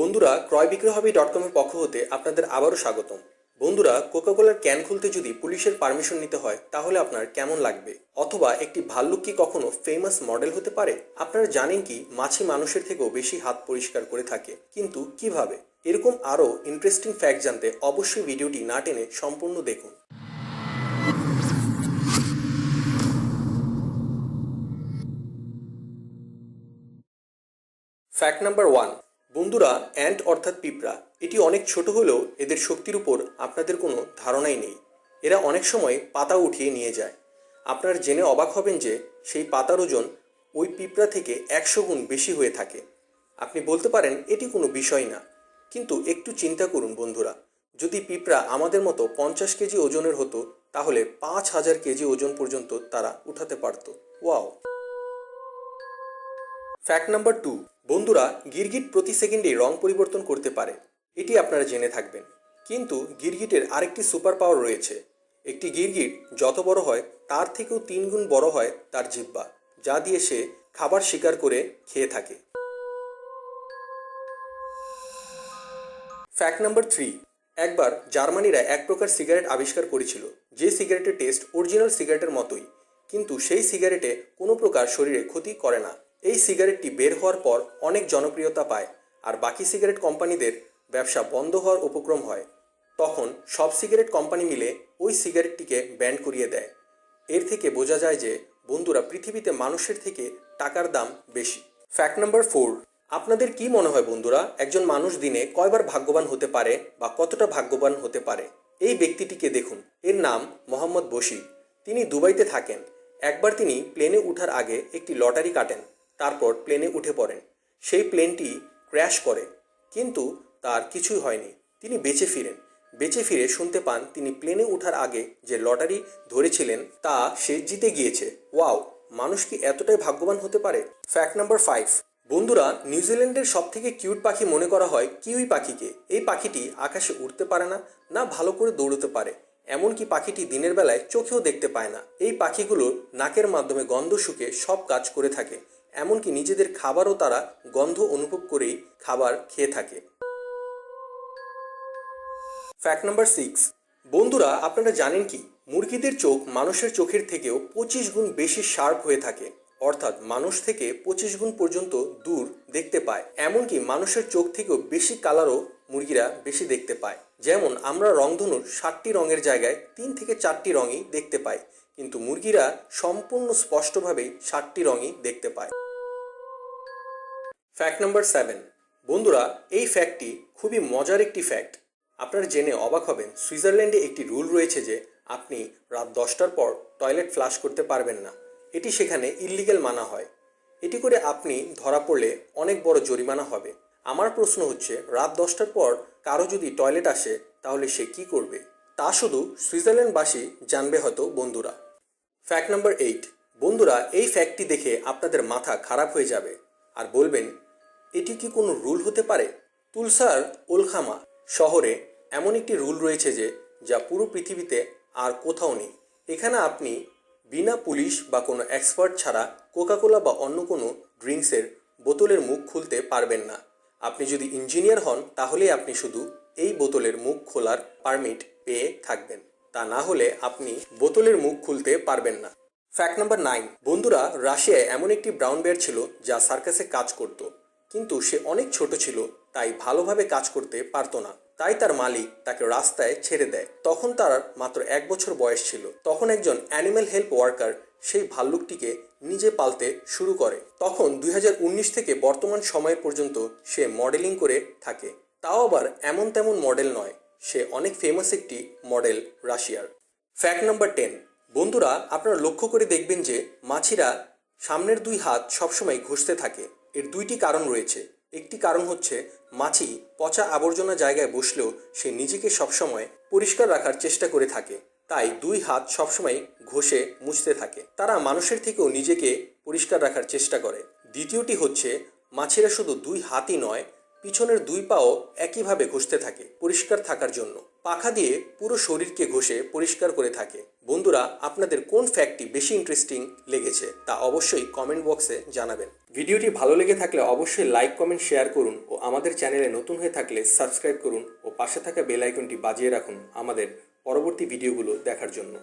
বন্ধুরা ক্রয় বিক্রয় হবি ডট কমের পক্ষ হতে আপনাদের আবারও স্বাগতম। বন্ধুরা কোকাকোলার ক্যান খুলতে যদি পুলিশের পারমিশন নিতে হয়, তাহলে আপনার কেমন লাগবে? অথবা একটি ভাল্লুক কি কখনো ফেমাস মডেল হতে পারে? আপনারা জানেন কি, মাছি মানুষের থেকেও বেশি হাত পরিষ্কার করে থাকে। কিন্তু কীভাবে? এরকম আরও ইন্টারেস্টিং ফ্যাক্ট জানতে অবশ্যই ভিডিওটি না টেনে সম্পূর্ণ দেখুন। ফ্যাক্ট নাম্বার ওয়ান বন্ধুরা অ্যান্ট অর্থাৎ পিঁপড়া, এটি অনেক ছোট হলেও এদের শক্তির উপর আপনাদের কোনো ধারণাই নেই। এরা অনেক সময় পাতা উঠিয়ে নিয়ে যায়। আপনার জেনে অবাক হবেন যে সেই পাতার ওজন ওই পিঁপড়া থেকে একশো গুণ বেশি হয়ে থাকে। আপনি বলতে পারেন এটি কোনো বিষয় না। কিন্তু একটু চিন্তা করুন বন্ধুরা, যদি পিঁপড়া আমাদের মতো পঞ্চাশ কেজি ওজনের হতো, তাহলে পাঁচ হাজার কেজি ওজন পর্যন্ত তারা উঠাতে পারত। ওয়াও! ফ্যাক্ট নাম্বার টু বন্ধুরা, গিরগিট প্রতি সেকেন্ডে রং পরিবর্তন করতে পারে। এটি আপনারা জেনে থাকবেন। কিন্তু গিরগিটের আরেকটি সুপার পাওয়ার রয়েছে। একটি গিরগিট যত বড় হয়, তার থেকেও তিন গুণ বড় হয় তার জিব্বা যা দিয়ে সে খাবার শিকার করে খেয়ে থাকে। ফ্যাক্ট নাম্বার থ্রি একবার জার্মানিরা এক প্রকার সিগারেট আবিষ্কার করেছিল, যে সিগারেটের টেস্ট অরিজিনাল সিগারেটের মতোই। কিন্তু সেই সিগারেটে কোনো প্রকার শরীরে ক্ষতি করে না। এই সিগারেটটি বের হওয়ার পর অনেক জনপ্রিয়তা পায়, আর বাকি সিগারেট কোম্পানিদের ব্যবসা বন্ধ হওয়ার উপক্রম হয়। তখন সব সিগারেট কোম্পানি মিলে ওই সিগারেটটিকে ব্যান করিয়ে দেয়। এর থেকে বোঝা যায় যে বন্ধুরা পৃথিবীতে মানুষের থেকে টাকার দাম বেশি। ফ্যাক্ট নাম্বার ফোর আপনাদের কি মনে হয় বন্ধুরা, একজন মানুষ দিনে কয়বার ভাগ্যবান হতে পারে বা কতটা ভাগ্যবান হতে পারে? এই ব্যক্তিটিকে দেখুন। এর নাম মোহাম্মদ বশির। তিনি দুবাইতে থাকেন। একবার তিনি প্লেনে ওঠার আগে একটি লটারি কাটেন। তারপর প্লেনে উঠে পড়েন। সেই প্লেনটি ক্র্যাশ করে, কিন্তু তার কিছুই হয়নি। তিনি বেঁচে ফিরেন। বেঁচে ফিরে শুনতে পান তিনি প্লেনে ওঠার আগে যে লটারি ধরেছিলেন, তা সে জিতে গিয়েছে। ওয়াও, মানুষ কি এতটাই ভাগ্যবান হতে পারে? ফ্যাক্ট নাম্বার ফাইভ বন্ধুরা নিউজিল্যান্ডের সব থেকে কিউট পাখি মনে করা হয় কিউই পাখিকে। এই পাখিটি আকাশে উড়তে পারে না না ভালো করে দৌড়তে পারে। এমনকি পাখিটি দিনের বেলায় চোখেও দেখতে পায় না। এই পাখিগুলোর নাকের মাধ্যমে গন্ধ শুকে সব কাজ করে থাকে। এমনকি নিজেদের খাবারও তারা গন্ধ অনুভব করেই খাবার খেয়ে থাকে। ফ্যাক্ট নাম্বার সিক্স বন্ধুরা, আপনারা জানেন কি? মুরগিদের চোখ মানুষের চোখের থেকেও পঁচিশ গুণ বেশি শার্প হয়ে থাকে। অর্থাৎ মানুষ থেকে পঁচিশ গুণ পর্যন্ত দূর দেখতে পায়। এমনকি মানুষের চোখ থেকেও বেশি কালারও মুরগিরা বেশি দেখতে পায়। যেমন, আমরা রংধনুর সাতটি রঙের জায়গায় তিন থেকে চারটি রঙই দেখতে পাই। কিন্তু মুরগিরা সম্পূর্ণ স্পষ্টভাবেই সাতটি রঙই দেখতে পায়। ফ্যাক্ট নাম্বার সেভেন বন্ধুরা, এই ফ্যাক্টটি খুবই মজার একটি ফ্যাক্ট আপনারা জেনে অবাক হবেন, সুইজারল্যান্ডে একটি রুল রয়েছে যে আপনি রাত দশটার পর টয়লেট ফ্লাশ করতে পারবেন না। এটি সেখানে ইল্লিগেল মানা হয়। এটি করে আপনি ধরা পড়লে অনেক বড় জরিমানা হবে। আমার প্রশ্ন হচ্ছে, রাত দশটার পর কারও যদি টয়লেট আসে, তাহলে সে কি করবে? তা শুধু সুইজারল্যান্ডবাসী জানবে হয়তো বন্ধুরা। ফ্যাক্ট নাম্বার এইট বন্ধুরা, এই ফ্যাক্টটি দেখে আপনাদের মাথা খারাপ হয়ে যাবে। আর বলবেন, এটি কি কোনো রুল হতে পারে? তুলসার ওলখামা শহরে এমন একটি রুল রয়েছে যে, যা পুরো পৃথিবীতে আর কোথাও নেই। এখানে আপনি বিনা পুলিশ বা কোনো এক্সপার্ট ছাড়া কোকাকোলা বা অন্য কোনো ড্রিঙ্কসের বোতলের মুখ খুলতে পারবেন না। আপনি যদি ইঞ্জিনিয়ার হন তাহলেই আপনি শুধু এই বোতলের মুখ খোলার পারমিট পেয়ে থাকবেন। তা না হলে আপনি বোতলের মুখ খুলতে পারবেন না। ফ্যাক্ট নাম্বার নাইন বন্ধুরা, রাশিয়ায় এমন একটি ব্রাউন বেয়ার ছিল যা সার্কাসে কাজ করত। কিন্তু সে অনেক ছোট ছিল, তাই ভালোভাবে কাজ করতে পারতো না। তাই তার মালিক তাকে রাস্তায় ছেড়ে দেয়। তখন তার মাত্র এক বছর বয়স ছিল। তখন একজন অ্যানিম্যাল হেল্প ওয়ার্কার সেই ভাল্লুকটিকে নিজে পালতে শুরু করে। তখন দুই হাজার উনিশ থেকে বর্তমান সময় পর্যন্ত সে মডেলিং করে থাকে। তাও আবার এমন তেমন মডেল নয়। সে অনেক ফেমাস একটি মডেল রাশিয়ার। ফ্যাক্ট নাম্বার টেন বন্ধুরা, আপনারা লক্ষ্য করে দেখবেন যে মাছিরা সামনের দুই হাত সবসময় ঘষতে থাকে। এর দুইটি কারণ রয়েছে। একটি কারণ হচ্ছে, মাছি পচা আবর্জনা জায়গায় বসলেও সে নিজেকে সবসময় পরিষ্কার রাখার চেষ্টা করে থাকে। তাই দুই হাত সবসময় ঘষে মুছতে থাকে। তারা মানুষের থেকেও নিজেকে পরিষ্কার রাখার চেষ্টা করে। দ্বিতীয়টি হচ্ছে, মাছিরা শুধু দুই হাতই নয় পিছনের দুই পাও একইভাবে ঘষতে থাকে পরিষ্কার থাকার জন্য। পাখা দিয়ে পুরো শরীরকে ঘষে পরিষ্কার করে থাকে। বন্ধুরা, আপনাদের কোন ফ্যাক্টটি বেশি ইন্টারেস্টিং লেগেছে তা অবশ্যই কমেন্ট বক্সে জানাবেন। ভিডিওটি ভালো লেগে থাকলে অবশ্যই লাইক কমেন্ট শেয়ার করুন ও আমাদের চ্যানেলে নতুন হয়ে থাকলে সাবস্ক্রাইব করুন ও পাশে থাকা বেল আইকনটি বাজিয়ে রাখুন আমাদের পরবর্তী ভিডিওগুলো দেখার জন্য।